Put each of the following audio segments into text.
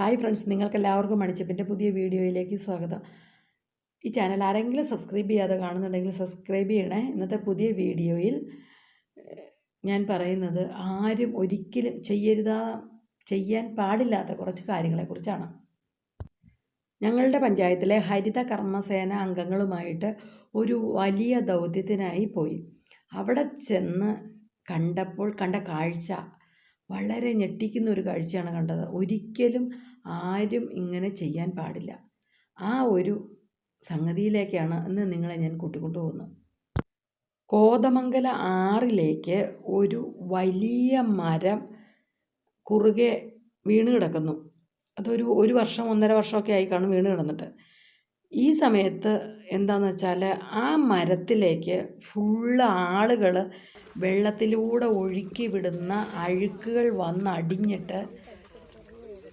Hi friends നിങ്ങൾക്ക് എല്ലാവർക്കും മണിച്ചപ്പിന്റെ പുതിയ വീഡിയോയിലേക്ക് സ്വാഗതം. ഈ ചാനൽ ആരെങ്കിലും സബ്സ്ക്രൈബ് ചെയ്യാതെ കാണുന്നുണ്ടെങ്കിൽ സബ്സ്ക്രൈബ് ചെയ്യണേ. ഇന്നത്തെ പുതിയ വീഡിയോയിൽ ഞാൻ പറയുന്നത് ആരും ഒരിക്കലും ചെയ്യരുതാ ചെയ്യാൻ പാടില്ലാത്ത കുറച്ച് കാര്യങ്ങളെക്കുറിച്ചാണ്. ഞങ്ങളുടെ പഞ്ചായത്തിലെ ഹരിത കർമ്മസേന അംഗങ്ങളുമായിട്ട് ഒരു വലിയ ദൗത്യത്തിനായി പോയി. അവിടെ ചെന്ന് കണ്ടപ്പോൾ കണ്ട കാഴ്ച വളരെ ഞെട്ടിക്കുന്ന ഒരു കാഴ്ചയാണ് കണ്ടത്. ഒരിക്കലും ആരും ഇങ്ങനെ ചെയ്യാൻ പാടില്ല. ആ ഒരു സംഗതിയിലേക്കാണ് ഇന്ന് നിങ്ങളെ ഞാൻ കൂട്ടിക്കൊണ്ടു പോകുന്നത്. കോതമംഗല ആറിലേക്ക് ഒരു വലിയ മരം കുറുകെ വീണ് കിടക്കുന്നു. അതൊരു ഒരു വർഷം ഒന്നര വർഷമൊക്കെ ആയി കാണും വീണ് കിടന്നിട്ട്. ഈ സമയത്ത് എന്താന്ന് വെച്ചാൽ ആ മരത്തിലേക്ക് ഫുള്ള് ആളുകൾ വെള്ളത്തിലൂടെ ഒഴുക്കി വിടുന്ന അഴുക്കുകൾ വന്നടിഞ്ഞിട്ട്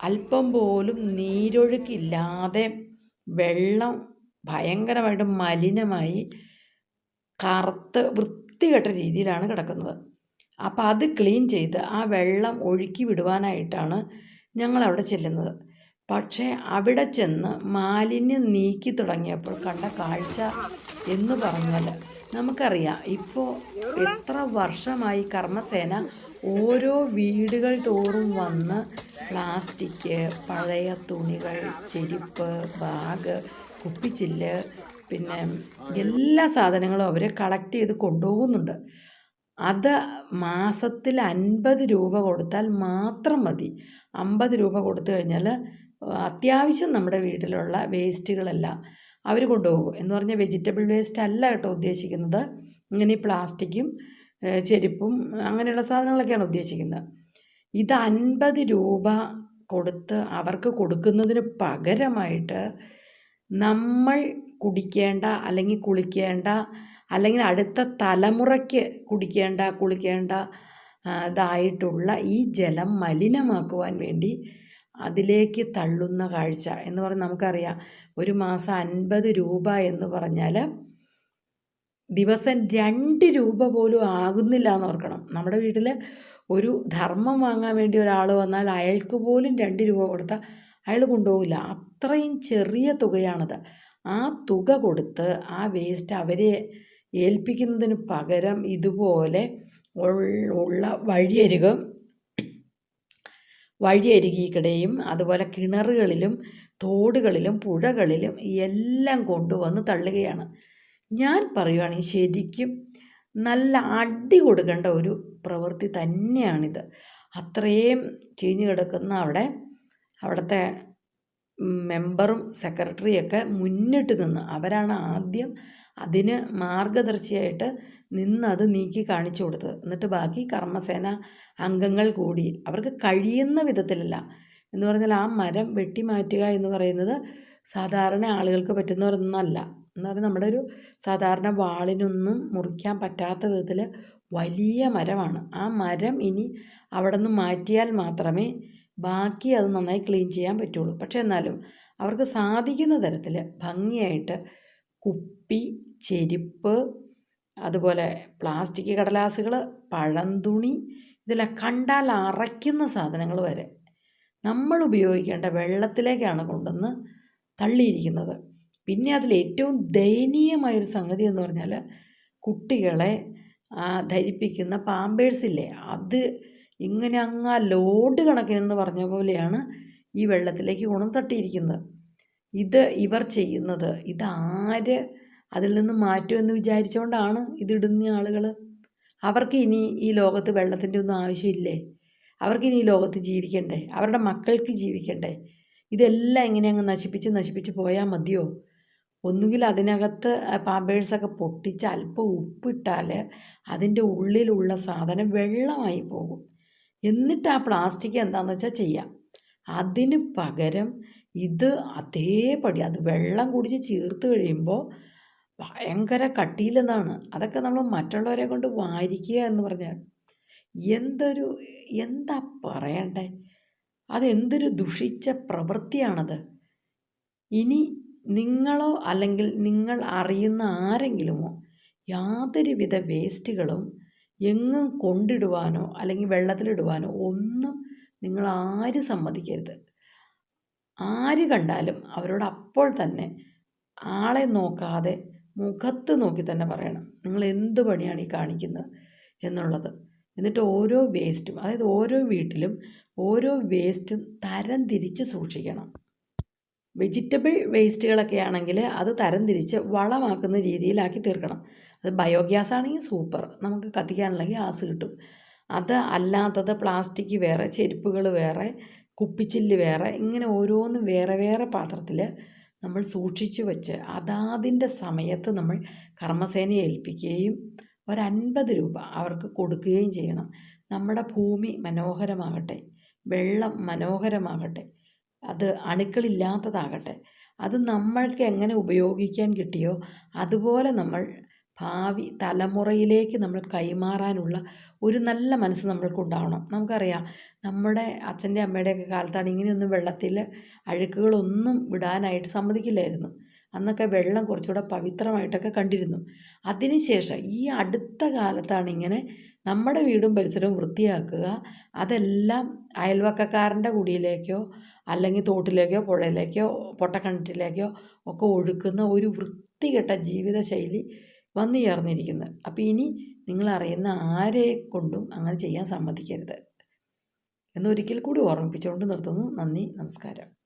അല്പം പോലും നീരൊഴുക്കില്ലാതെ വെള്ളം ഭയങ്കരമായിട്ട് മലിനമായി കറുത്ത് വൃത്തികെട്ട രീതിയിലാണ് കിടക്കുന്നത്. അപ്പോൾ അത് ക്ലീൻ ചെയ്ത് ആ വെള്ളം ഒഴുക്കി വിടുവാനായിട്ടാണ് ഞങ്ങൾ അവിടെ ചെല്ലുന്നത്. പക്ഷേ അവിടെ ചെന്ന് മാലിന്യം നീക്കി തുടങ്ങിയപ്പോൾ കണ്ട കാഴ്ച എന്ന് പറഞ്ഞാൽ നമുക്കറിയാം ഇപ്പോൾ എത്ര വർഷമായി കർമ്മസേന ഓരോ വീടുകൾ തോറും വന്ന് പ്ലാസ്റ്റിക് പഴയ തുണികൾ ചെരുപ്പ് ബാഗ് കുപ്പിച്ചില്ല് പിന്നെ എല്ലാ സാധനങ്ങളും അവർ കളക്ട് ചെയ്ത് കൊണ്ടുപോകുന്നുണ്ട്. അത് മാസത്തിൽ അൻപത് രൂപ കൊടുത്താൽ മാത്രം മതി. അമ്പത് രൂപ കൊടുത്തു കഴിഞ്ഞാൽ അത്യാവശ്യം നമ്മുടെ വീട്ടിലുള്ള വേസ്റ്റുകളെല്ലാം അവർ കൊണ്ടുപോകും. എന്ന് പറഞ്ഞാൽ വെജിറ്റബിൾ വേസ്റ്റ് അല്ല കേട്ടോ ഉദ്ദേശിക്കുന്നത്. ഇങ്ങനെ പ്ലാസ്റ്റിക്കും ചെരുപ്പും അങ്ങനെയുള്ള സാധനങ്ങളൊക്കെയാണ് ഉദ്ദേശിക്കുന്നത്. ഇത് അൻപത് രൂപ കൊടുത്ത് അവർക്ക് കൊടുക്കുന്നതിന് പകരമായിട്ട് നമ്മൾ കുടിക്കേണ്ട അല്ലെങ്കിൽ കുളിക്കേണ്ട അല്ലെങ്കിൽ അടുത്ത തലമുറയ്ക്ക് കുടിക്കേണ്ട കുളിക്കേണ്ട ഇതായിട്ടുള്ള ഈ ജലം മലിനമാക്കുവാൻ വേണ്ടി അതിലേക്ക് തള്ളുന്ന കാഴ്ച എന്ന് പറഞ്ഞാൽ നമുക്കറിയാം. ഒരു മാസം അൻപത് രൂപ എന്ന് പറഞ്ഞാൽ ദിവസം രണ്ട് രൂപ പോലും ആകുന്നില്ല എന്ന് ഓർക്കണം. നമ്മുടെ വീട്ടിൽ ഒരു ധർമ്മം വാങ്ങാൻ വേണ്ടി ഒരാൾ വന്നാൽ അയാൾക്ക് പോലും രണ്ട് രൂപ കൊടുത്താൽ അയാൾ കൊണ്ടുപോകില്ല അത്രയും ചെറിയ തുകയാണത്. ആ തുക കൊടുത്ത് ആ വേസ്റ്റ് അവരെ ഏൽപ്പിക്കുന്നതിന് പകരം ഇതുപോലെ ഉള്ള വഴിയരുക വഴിയരികിക്കടെയും അതുപോലെ കിണറുകളിലും തോടുകളിലും പുഴകളിലും എല്ലാം കൊണ്ടുവന്ന് തള്ളുകയാണ്. ഞാൻ പറയുവാണെങ്കിൽ ശരിക്കും നല്ല അടി കൊടുക്കേണ്ട ഒരു പ്രവൃത്തി തന്നെയാണിത്. അത്രയും ചീഞ്ഞു കിടക്കുന്ന അവിടെ അവിടുത്തെ മെമ്പറും സെക്രട്ടറിയൊക്കെ മുന്നിട്ട് നിന്ന് അവരാണ് ആദ്യം അതിന് മാർഗദർശിയായിട്ട് നിന്ന് അത് നീക്കി കാണിച്ചു കൊടുത്തത്. എന്നിട്ട് ബാക്കി കർമ്മസേന അംഗങ്ങൾ കൂടി അവർക്ക് കഴിയുന്ന വിധത്തിലല്ല. എന്ന് പറഞ്ഞാൽ ആ മരം വെട്ടിമാറ്റുക എന്ന് പറയുന്നത് സാധാരണ ആളുകൾക്ക് പറ്റുന്ന ഒന്നല്ല എന്ന് പറഞ്ഞാൽ നമ്മുടെ ഒരു സാധാരണ വാളിനൊന്നും മുറിക്കാൻ പറ്റാത്ത വിധത്തിൽ വലിയ മരമാണ്. ആ മരം ഇനി അവിടെ നിന്ന് മാറ്റിയാൽ മാത്രമേ ബാക്കി അത് നന്നായി ക്ലീൻ ചെയ്യാൻ പറ്റുള്ളൂ. പക്ഷേ എന്നാലും അവർക്ക് സാധിക്കുന്ന തരത്തിൽ ഭംഗിയായിട്ട് കുപ്പി ചെരുപ്പ് അതുപോലെ പ്ലാസ്റ്റിക് കടലാസുകൾ പഴന്തുണി ഇതെല്ലാം കണ്ടാൽ അറയ്ക്കുന്ന സാധനങ്ങൾ വരെ നമ്മൾ ഉപയോഗിക്കേണ്ട വെള്ളത്തിലേക്കാണ് കൊണ്ടുവന്ന് തള്ളിയിരിക്കുന്നത്. പിന്നെ അതിൽ ഏറ്റവും ദയനീയമായൊരു സംഗതി എന്ന് പറഞ്ഞാൽ കുട്ടികളെ ധരിപ്പിക്കുന്ന പാമ്പേഴ്സില്ലേ അത് ഇങ്ങനെ അങ്ങ് ലോഡ് കണക്കിനെന്ന് പറഞ്ഞ പോലെയാണ് ഈ വെള്ളത്തിലേക്ക് ഗുണം തട്ടിയിരിക്കുന്നത്. ഇത് ഇവർ ചെയ്യുന്നത് ഇതാര് അതിൽ നിന്ന് മാറ്റുമെന്ന് വിചാരിച്ചുകൊണ്ടാണ് ഇതിടുന്ന ആളുകൾ. അവർക്ക് ഇനി ഈ ലോകത്ത് വെള്ളത്തിന്റെ ഒന്നും ആവശ്യമില്ലേ? അവർക്കിനി ഈ ലോകത്ത് ജീവിക്കണ്ടേ? അവരുടെ മക്കൾക്ക് ജീവിക്കണ്ടേ? ഇതെല്ലാം ഇങ്ങനെ അങ്ങ് നശിപ്പിച്ച് നശിപ്പിച്ച് പോയാൽ മതിയോ? ഒന്നുകിൽ അതിനകത്ത് പാമ്പേഴ്സൊക്കെ പൊട്ടിച്ച് അല്പം ഉപ്പിട്ടാൽ അതിന്റെ ഉള്ളിലുള്ള സാധനം വെള്ളമായി പോകും. എന്നിട്ട് ആ പ്ലാസ്റ്റിക് എന്താണെന്ന് വെച്ചാൽ ചെയ്യാം. അതിന് പകരം ഇത് അതേപടി അത് വെള്ളം കുടിച്ച് ചീർത്ത് കഴിയുമ്പോൾ ഭയങ്കര കട്ടിയിലെന്നാണ്. അതൊക്കെ നമ്മൾ മറ്റുള്ളവരെ കൊണ്ട് വാരിക്കുക എന്ന് പറഞ്ഞാൽ എന്തൊരു എന്താ പറയണ്ടേ? അതെന്തൊരു ദുഷിച്ച പ്രവൃത്തിയാണത്. ഇനി നിങ്ങളോ അല്ലെങ്കിൽ നിങ്ങൾ അറിയുന്ന ആരെങ്കിലുമോ യാതൊരുവിധ വേസ്റ്റുകളും എങ്ങും കൊണ്ടിടുവാനോ അല്ലെങ്കിൽ വെള്ളത്തിലിടുവാനോ ഒന്നും നിങ്ങൾ ആര് സമ്മതിക്കരുത്. ആര് കണ്ടാലും അവരോട് അപ്പോൾ തന്നെ ആളെ നോക്കാതെ മുഖത്ത് നോക്കി തന്നെ പറയണം. നിങ്ങൾ എന്ത് പണിയാണ് ഈ കാണിക്കുന്നത് എന്നുള്ളത്. എന്നിട്ട് ഓരോ വേസ്റ്റും അതായത് ഓരോ വീട്ടിലും ഓരോ വേസ്റ്റും തരം തിരിച്ച് സൂക്ഷിക്കണം. വെജിറ്റബിൾ വേസ്റ്റുകളൊക്കെ ആണെങ്കിൽ അത് തരം തിരിച്ച് വളമാക്കുന്ന രീതിയിലാക്കി തീർക്കണം. അത് ബയോഗ്യാസ് ആണെങ്കിൽ സൂപ്പർ നമുക്ക് കത്തിക്കാനുള്ള ഗ്യാസ് കിട്ടും. അത് അല്ലാത്തത് പ്ലാസ്റ്റിക് വേറെ ചെരുപ്പുകൾ വേറെ കുപ്പിച്ചില്ല് വേറെ ഇങ്ങനെ ഓരോന്നും വേറെ വേറെ പാത്രത്തിൽ നമ്മൾ സൂക്ഷിച്ചു വെച്ച് അതാതിന്റെ സമയത്ത് നമ്മൾ കർമ്മസേനയെ ഏൽപ്പിക്കുകയും ഒരു അൻപത് രൂപ അവർക്ക് കൊടുക്കുകയും ചെയ്യണം. നമ്മുടെ ഭൂമി മനോഹരമാകട്ടെ വെള്ളം മനോഹരമാകട്ടെ അത് അണുക്കളില്ലാത്തതാകട്ടെ അത് നമ്മൾക്ക് എങ്ങനെ ഉപയോഗിക്കാൻ കിട്ടിയോ അതുപോലെ നമ്മൾ ഭാവി തലമുറയിലേക്ക് നമ്മൾ കൈമാറാനുള്ള ഒരു നല്ല മനസ്സ് നമ്മൾക്കുണ്ടാവണം. നമുക്കറിയാം നമ്മുടെ അച്ഛന്റെ അമ്മയുടെയൊക്കെ കാലത്താണ് ഇങ്ങനെയൊന്നും വെള്ളത്തിൽ അഴുക്കുകളൊന്നും വിടാനായിട്ട് സമ്മതിക്കില്ലായിരുന്നു. അന്നൊക്കെ വെള്ളം കുറച്ചുകൂടെ പവിത്രമായിട്ടൊക്കെ കണ്ടിരുന്നു. അതിനുശേഷം ഈ അടുത്ത കാലത്താണ് ഇങ്ങനെ നമ്മുടെ വീടും പരിസരവും വൃത്തിയാക്കുക. അതെല്ലാം അയൽവക്കക്കാരന്റെ കുടിയിലേക്കോ അല്ലെങ്കിൽ തോട്ടിലേക്കോ പുഴയിലേക്കോ പൊട്ടക്കിണറ്റിലേക്കോ ഒക്കെ ഒഴുക്കുന്ന ഒരു വൃത്തികെട്ട ജീവിതശൈലി വന്നു ചേർന്നിരിക്കുന്നത്. അപ്പോൾ ഇനി നിങ്ങളറിയുന്ന ആരെ കൊണ്ടും അങ്ങനെ ചെയ്യാൻ സമ്മതിക്കരുത്. എന്നൊരിക്കൽ കൂടി ഓർമ്മിപ്പിച്ചുകൊണ്ട് നിർത്തുന്നു. നന്ദി നമസ്കാരം.